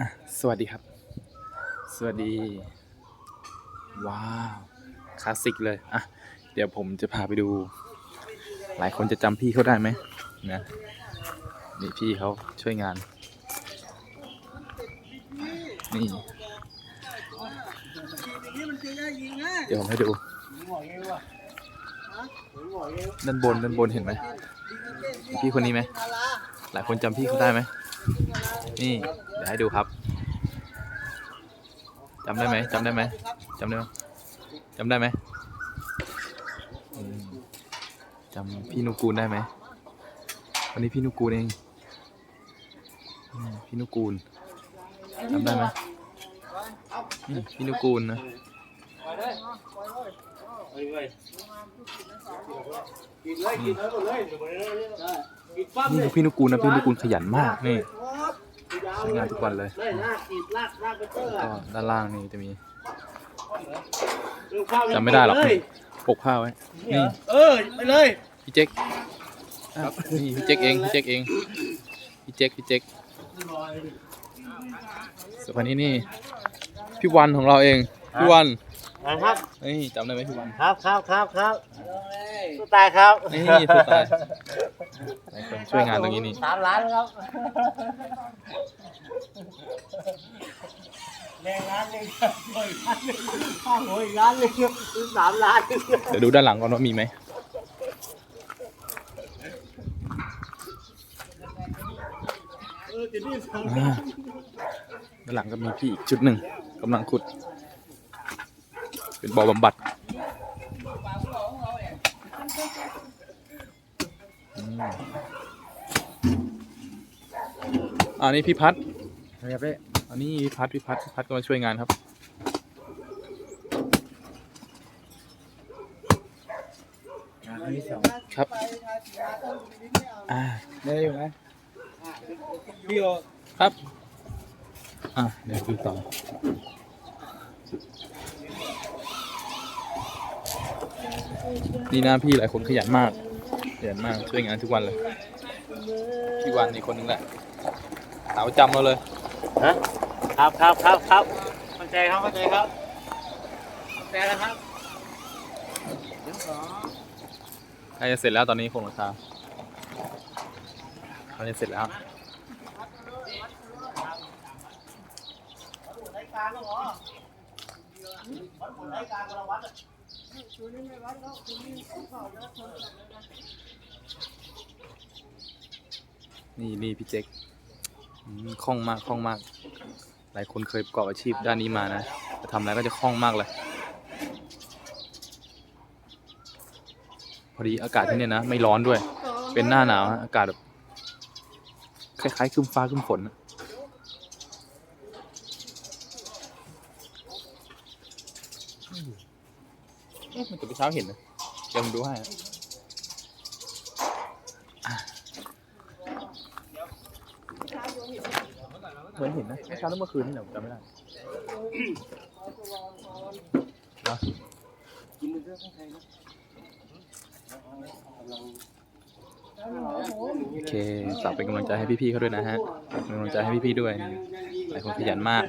อะสวัสดีครับ สวัสดี ว้าวคลาสสิกเลย อะ เดี๋ยวผมจะพาไปดู หลายคนจะจำพี่เขาได้ไหมนะนี่พี่เขาช่วยงาน นี่ เดี๋ยวผมให้ดู ด้านบนด้านบนเห็นไหมพี่คนนี้ไหมหลายคนจำพี่เขาได้ไหม นี่เดี๋ยวให้ดูครับจำได้ไหมจำได้ไหมจำได้ไหมจำได้ไหมจำพี่นุกูลได้ไหมวันนี้พี่นุกูลเองพี่นุกูลจำได้ไหมนี่พี่นุกูลนะนี่พี่นุกูลนะพี่นุกูลขยันมากนี่ ทำงานทุกวันเลยเลยลากกินลากลากไปเตอร์ก็ด้านล่างนี่จะมีเร็วเข้าจำไม่ได้หรอกปกผ้าไว้นี่เออไปเลยพี่เจ๊กครับนี่พี่เจ๊กเองพี่เจ๊กเองพี่เจ๊กพี่เจ๊กส่วนคนนี้นี่พี่วันของเราเองพี่วันนะครับนี่จำได้ไหมพี่วันครับครับครับครับสู้ตายครับนี่สุดตาย หลายคนช่วยงานตรงนี้นี่สามล้านครับแรงงานเลยหน่วยงานเลยข้างหน่วยงานเลยสามล้านเดี๋ยวดูด้านหลังก่อนว่ามีไหมเออจะนี่สามอ่าด้านหลังก็มีพี่อีกชุดหนึ่งกำลังขุด เป็นบ่อบำบัด อืมอันนี้พี่พัดครับพี่อันนี้พี่พัดพี่พัดพี่พัดก็มาช่วยงานครับ งานที่สองครับ อ่าได้อยู่ไหมพี่โอครับ อะเดี๋ยวดูต่อ นี่หน้าพี่หลายคนขยันมาก ขยันมากช่วยงานทุกวันเลยพี่วันนี่คนนึงแหละสาวจำเราเลยฮะครับครับครับครับเข้าใจครับเข้าใจครับเข้าใจแล้วครับใกล้จะเสร็จแล้วตอนนี้โครงหลังคาใกล้จะเสร็จแล้ว นี่นี่พี่เจ๊กคล่องมากคล่องมาก หลายคนเคยประกอบอาชีพด้านนี้มานะทำอะไรก็จะคล่องมากเลย พอดีอากาศที่เนี่ยนะ ไม่ร้อนด้วย เป็นหน้าหนาวฮะอากาศแบบคล้ายๆคึมฟ้าคึมฝนนะเอ๊ะมันจะไปเช้าเห็นนะเดี๋ยวผมดูให้นะเหมือนเห็นนะเมื่อเช้าหรือเมื่อคืนนี่แหละผมจำไม่ได้นะกินเรื่องข้างในนะโอเคฝากเป็นกำลังใจให้พี่ๆเขาด้วยนะฮะเป็นกำลังใจให้พี่ๆด้วยหลายคนขยันมาก